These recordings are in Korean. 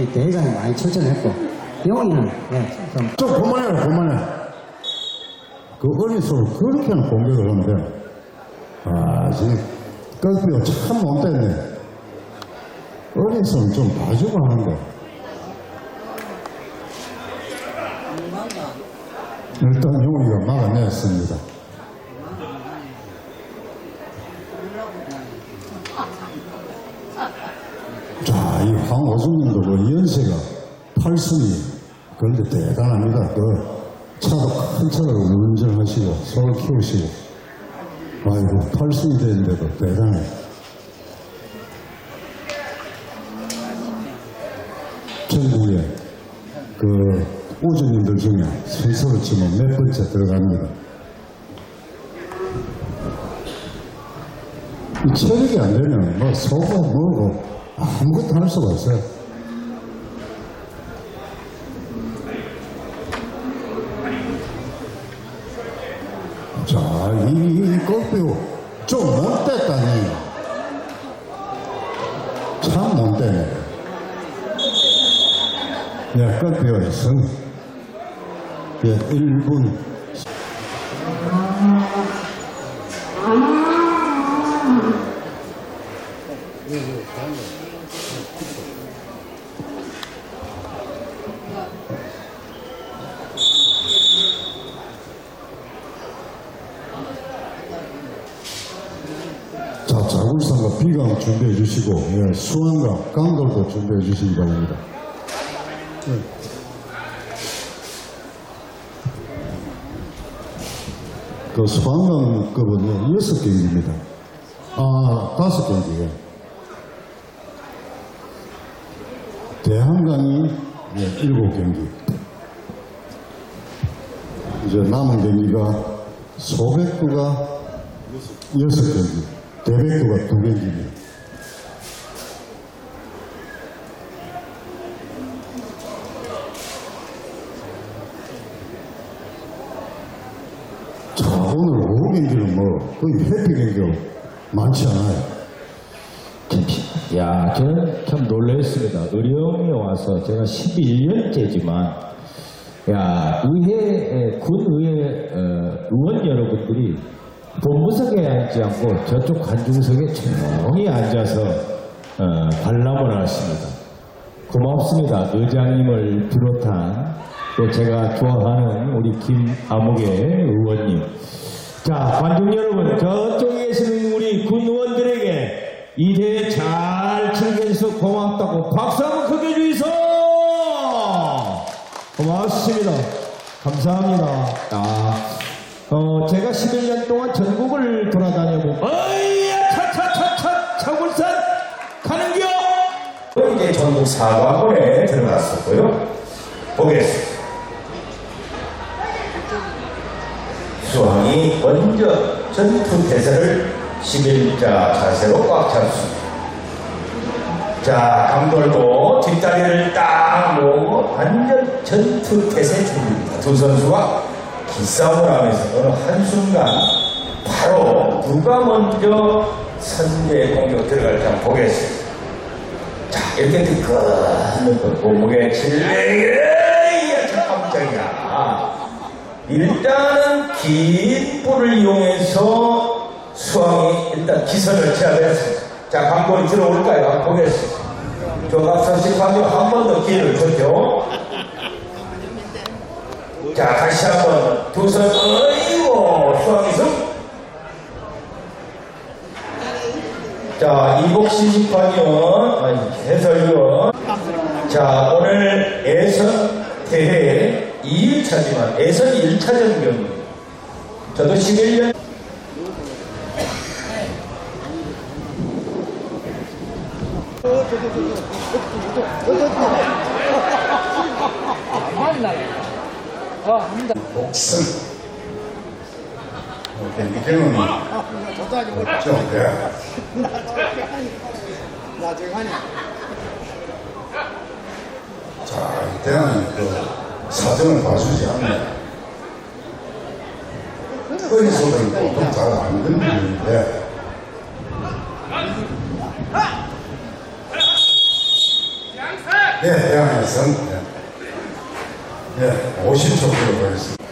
이 대회장이 많이 출전했고 용이는 예, 좀 좀 그만해라, 그만해. 그 어린이를 그렇게는 공격을 하는데, 아, 지금, 꺾비가 참 못됐네. 어린이는 좀 봐주고 하는데. 일단 용이가 막아냈습니다. 자, 이 황호준님도 그 연세가 8순이 그런데 대단합니다. 그 차도 큰 차를 운전하시고 소를 키우시고 아이고 8순이 되는데도 대단해. 전국에 그 우주님들 중에 순서를 치면 몇 번째 들어갑니다. 이 체력이 안 되면 뭐 소고 뭐고 아무것도 할 수가 없어요. 자, 이 꺾비고 좀 못됐다니. 참 못되네. 네, 승. 예, 1분 자, 자굴산과 비강 준비해 주시고, 예, 수완과 강돌도 준비해 주시기 바랍니다. 예. 그 수완강급은 여섯 경기입니다. 아, 다섯 경기예요. 대한강이 예, 일곱 경기. 이제 남은 경기가 소백구가 여섯 경기, 대백구가 두 경기입니다. 자, 오늘 오후 경기는 뭐, 거의 해피 경기가 많지 않아요. 야, 저는 참 놀랐습니다. 의령에 와서 제가 11년째지만, 야, 의회, 군의회 어, 의원 여러분들이 본부석에 앉지 않고 저쪽 관중석에 조용히 앉아서 어, 관람을 하십니다. 고맙습니다. 의장님을 비롯한 또 제가 좋아하는 우리 김아무개 의원님. 자, 관중 여러분, 저쪽에 계시는 우리 군 의원들에게 이 대회 잘 해서 고맙다고 박수 한번 크게 주이소! 고맙습니다. 감사합니다. 아, 어, 제가 11년 동안 전국을 돌아다녀보고, 어이야, 차차차차, 차굴산 가는겨! 이제 전국 사관원에 들어갔었고요. 보겠습니다. 수왕이 먼저 전투 태세를 11자 자세로 꽉 잡습니다. 자, 강돌도 뒷다리를 딱 모으고 완전 전투 태세 준비입니다. 두 선수가 기싸움을 하면서 어느 한순간 바로 누가 먼저 선제 공격 들어갈지 한번 보겠습니다. 자, 이렇게 그 몸무게 700에 참 깜짝이야. 일단은 긴 뿔을 이용해서 수왕이 일단 기선을 제압했습니다. 자, 관골이 들어올까요? 한번 보겠습니다. 조각선식 관골 한번 더 기회를 줬죠. 자, 다시 한번 두 손, 어이고, 수왕이 승. 자, 이복시 심판위원, 아니, 해설위원. 자, 오늘 예선 대회 2일차지만 예선 1차전 경기. 저도 11년 목숨. 경기경은 좀, 예. 자, 이때는 그 사정을 봐주지 않네. 어리소들은 보통 잘안 건드리는데, 예, 대항해선 예, 예, 50초 들어보겠습니다.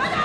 Ada!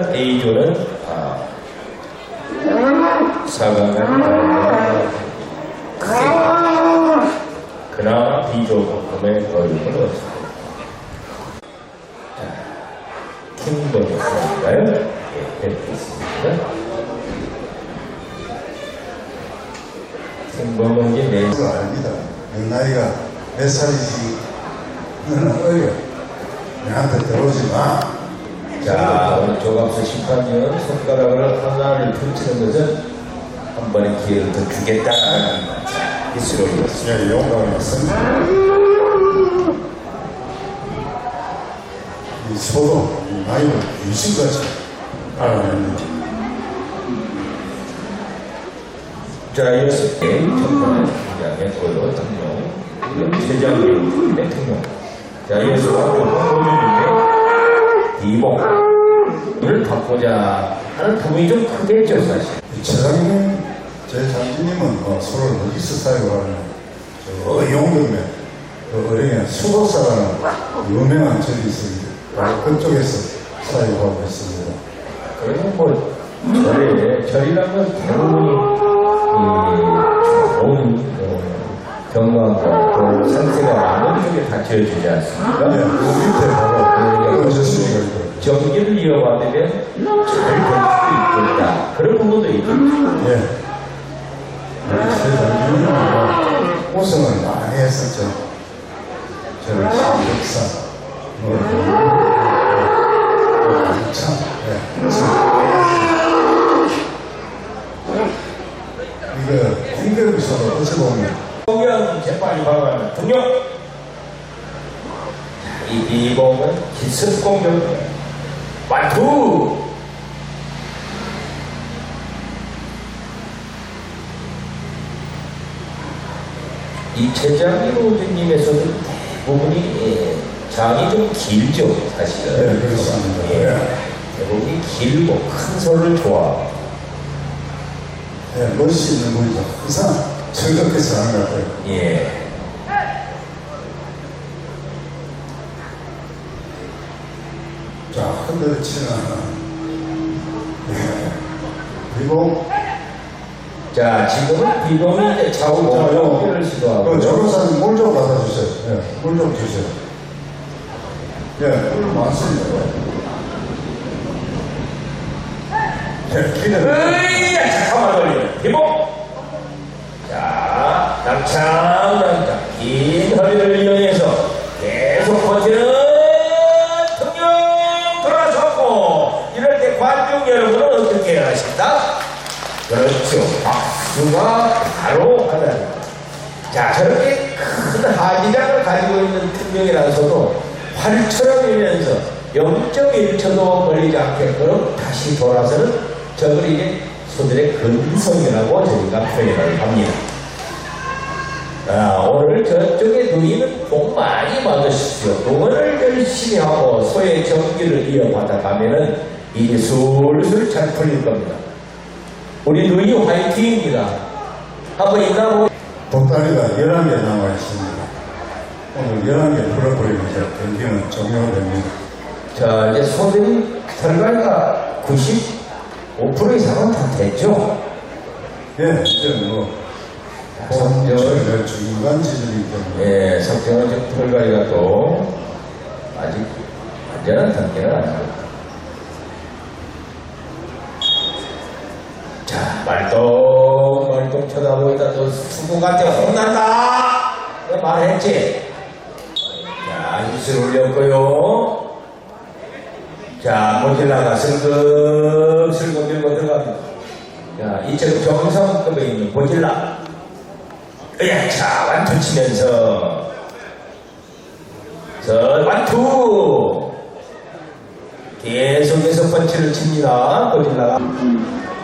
명절단 A조는 아, 4강을 크게 그나마 B조만큼의 얻습니다. 자, 킹덤이었을까요? 예, 뵙겠습니다. 킹덤은 이제 내 그거 압니다. 내 나이가 몇 살이지? 너는 어려. 내한테 들어오지 마. 자, 오늘 조갑수 심판위원 손가락을 하나를 펼치는 것은 한 번의 기회를 더 주겠다는 기술이었습니다. 예, 했습니다. 이 소도 이 나이를 유심까지 알아내는 자, 이어서 정권을 등장했고요. 등용. 최장님 대통령. 자, 이어서 황교안의 이봉을 바꾸자 하는 부분이 좀 크겠죠, 사실. 최장님, 제 장님은 뭐 서로 어디서 저 어용동면 그 어령에 수도사라는 유명한 절이 있습니다. 바로 그쪽에서 사용하고 있습니다. 그러면 뭐, 절에, 절이라면 대부분이, 이, 좋은, 어, 또 상태가 많은 쪽에 다 지어지지 않습니까? 예, 그 밑에 바로 그 저수지가 있고 전기를 이어받으면 잘될 수도 있겠다. 그런 부분도 있죠. 예. 뭐 우승을 많이 했었죠. 저를 역사, 뭐, 뭐, 참, 예, 참. 이거, 공격에서도 어찌 보면, 재판이 발언하는 등용. 이 비봉은 기습 공격. 완투. 이 최장희 로드님에서는 대부분이 예, 장이 좀 길죠, 사실은. 예, 그렇습니다. 예, 대부분이 길고 큰 소를 좋아합니다. 예, 멋있는 분이죠. 항상 즐겁게서 하는 것 같아요. 예. 자, 흔들어 치는, 예. 그리고, 자, 지금은 비범이 좌우 공격을 시도하고 그 조교사님 물좀 갖다 주세요. 예, 물좀 주세요. 예, 물 많습니다. 예, 기대를. 으이야, 잠깐만 걸리네. 비범! 자, 당창, 당창. 긴 허리를 이용해서 계속 버티는 때 관중 여러분은 어떻게 하십니까? 그렇죠. 박수가 바로 하나입니다. 자, 저렇게 큰 하지장을 가지고 있는 특명이라서도 활처럼이면서 0.1초도 걸리지 않게끔 다시 돌아서는 저걸 이제 소들의 근성이라고 저희가 표현을 합니다. 아, 오늘 저쪽에 누이는 복 많이 받으십시오. 응원을 열심히 하고 소의 정기를 이어받아 가면은 이게 술술 잘 풀릴 겁니다. 우리 누이 화이팅입니다. 한번 보 보따리가 11개 남아 있습니다. 오늘 11개 풀어버리면서 경기는 종료됩니다. 자, 이제 소들이 결과가 95% 이상은 다 됐죠? 예, 이제 뭐, 성적을, 중간 지점이기 때문에. 예, 석정원적 결과가 또 아직 완전한 단계는 아닙니다. 자, 말똥, 말똥 있다. 또 수고한테 혼난다! 내가 말했지? 자, 입술 올렸고요. 자, 모질라가 슬금 슬금 밀고 들어갑니다. 자, 이쪽 정성급에 있는 모질라. 으야차, 완투 치면서. 저, 완투! 계속해서 펀치를 칩니다. 모질라가.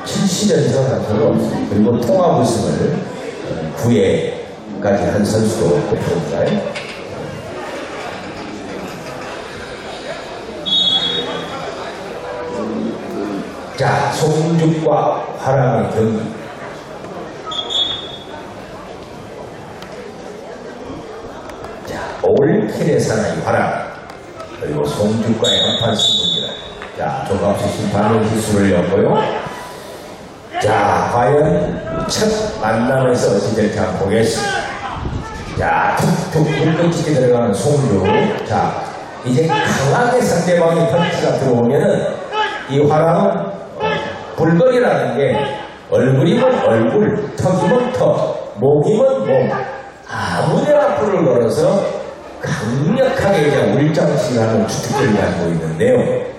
7시전에서 한 적은 없습니다. 그리고 통합 우승을 9회까지 한 선수도 뽑힙니다. 자, 송죽과 화랑의 경기. 자, 올킬의 사나이 화랑. 그리고 송죽과의 한판 승부입니다. 자, 조갑수 심판은 기술을 였고요. 자, 과연 첫 만남에서 어찌 될지 한번 보겠습니다. 자, 툭툭 물끈치게 들어가는 송주. 자, 이제 강하게 상대방이 펀치가 들어오면은 이 화랑은 어, 불거리라는 게 얼굴이면 얼굴, 턱이면 턱, 목이면 목. 아무데나 불을 걸어서 강력하게 이제 울장치하는 주특기를 가지고 있는데요.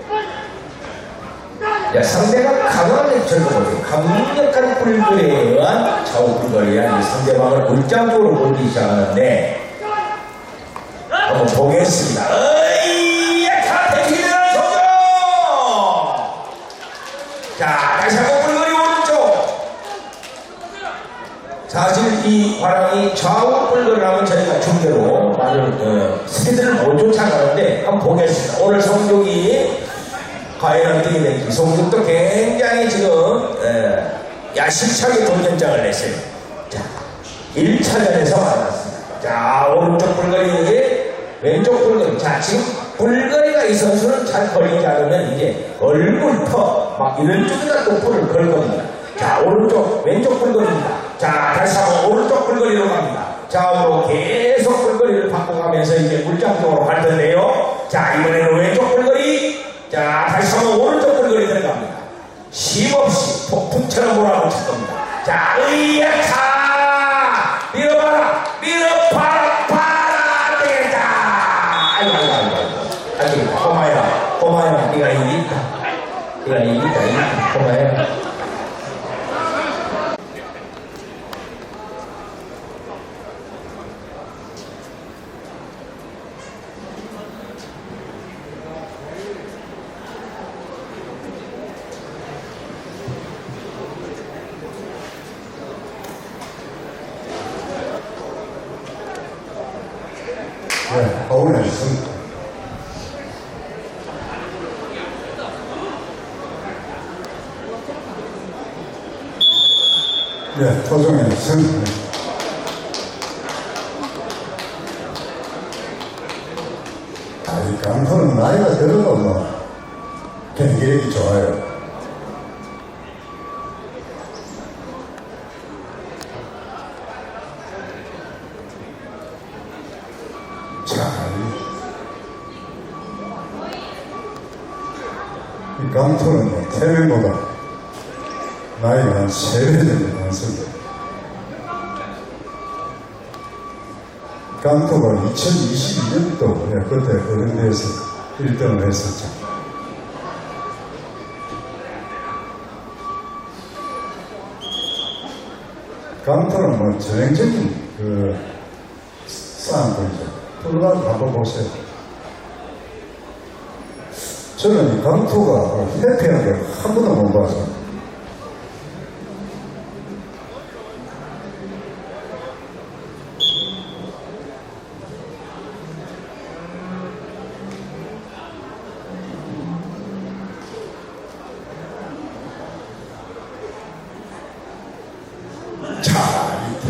야, 상대가 강하게 절거보세요. 강력한 불들에 의한 좌우 불거리에 이 상대방을 울장적으로 몰기 시작하는데 한번 보겠습니다. 다 대기는 소죠! 자, 다시 한번 불거리 오른쪽. 사실 이 화랑이 좌우 불거리 하면 저희가 중대로 많은 어, 스피드를 못 쫓아가는데 한번 보겠습니다. 오늘 성적이 과연 어떻게 될지 송국도 굉장히 지금 에, 야심차게 도전장을 냈어요. 자, 1차전에서 만났습니다. 자, 오른쪽 불거리, 왼쪽 불거리. 자, 지금 불거리가 이 선수는 잘 걸리지 않으면 이제 얼굴, 턱, 막 이런 쪽에다 또 불을 걸 겁니다. 자, 오른쪽, 왼쪽 불거리입니다. 자, 다시 한번 오른쪽 불거리로 갑니다. 좌우로 계속 불거리를 바꿔가면서 이제 물장 쪽으로 갈 텐데요. 자, 이번에는 왼쪽 불거리. 자, 다시 한번 오른쪽 불거리 들어갑니다. 쉼없이 폭풍처럼 몰아붙일 겁니다. 자, 의야차! 밀어봐라! 밀어봐라! 봐라! 되겠다! 아이고, 아이고, 아이고, 아이고. 안 되겠다. 꼬마야. 네가 일이 있다, 일이 있다. 꼬마야. 네, 파울의 승. 네, 토종의 승. 아, 이 강토는 나이가 들어도 뭐, 경기력이 좋아요. 강토는 뭐, 태명보다 나이가 한 3배 정도 많습니다. 강토가 2022년도 예, 그때 어른대에서 1등을 했었죠. 강토는 뭐 전형적인 그 싸움들이죠. 풀가지고 한번 보세요. 저는 이 강토가 회피한 걸 한 번도 못 봐서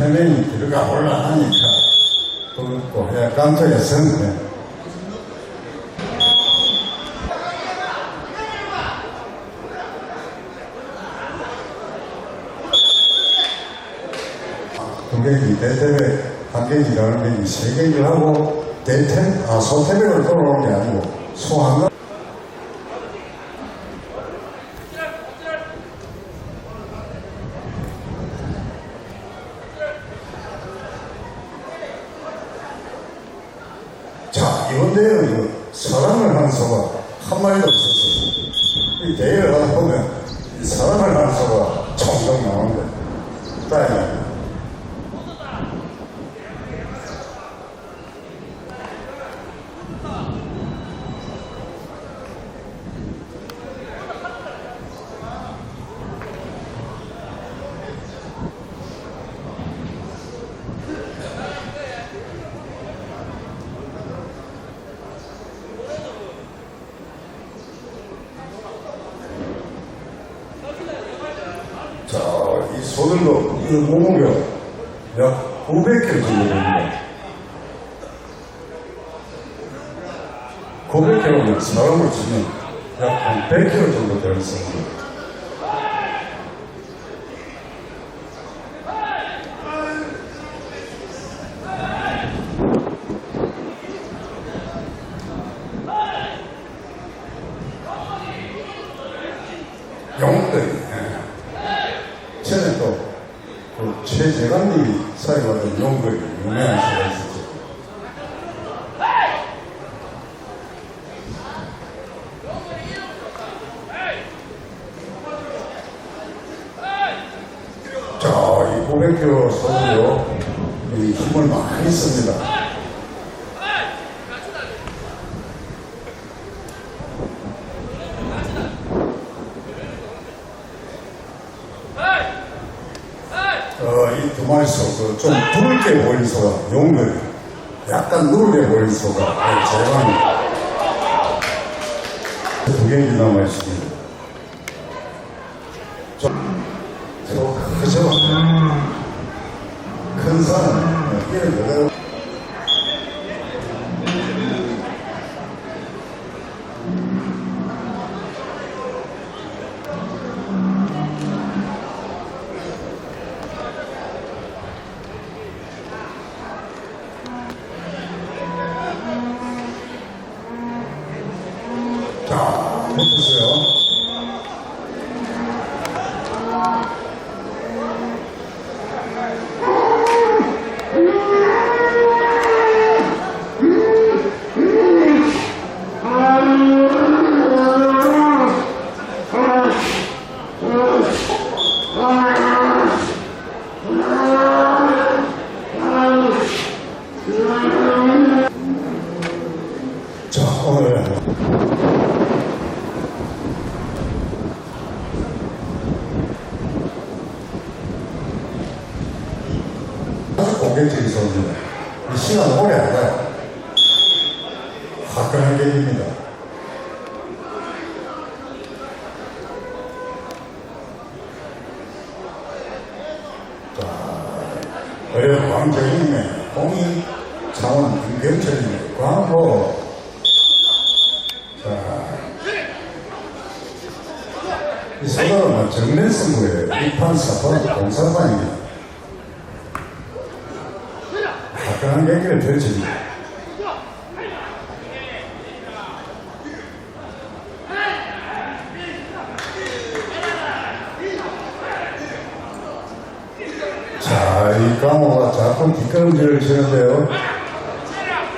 자, 이 태명이 들어가 올라가니까 또 해, 깜짝이야, 성네. 동객이 대태배 가는 게세 개를 하고 대태, 아, 소태배를 돌아오는 게 아니고 소한가 자, 대회는 그 사랑을 하는 소가 한 마리도 없었어요. 이 대회를 하다 보면 이 사랑을 하는 소가 총총 나오는데, 다행이야. 자, 이 소들도 이 몸무게가 약 900kg 정도 됩니다. 900kg면 사람을 치면 약 한 100km 정도 되었습니다. 영웅들이 예. 전에 또그 최재관님이 사용하던 용글이 유명한 수가 있었죠. 자, 이 500kg 선수요, 이 힘을 씁니다. 어, 이두 마리 소, 그좀 붉게 보이는 소가 용글, 약간 누르게 보이는 소가 아, 제가 두 개이 남아 있습니다. 좀, 저, 그죠? 큰 산은 이를 그대로 자, 붙으세요. 자, 오늘 아주 공격적인 선수입니다. 이 안 가요. 화끈한 경기입니다. 자, 어려 광정이네, 공이 창원 김경철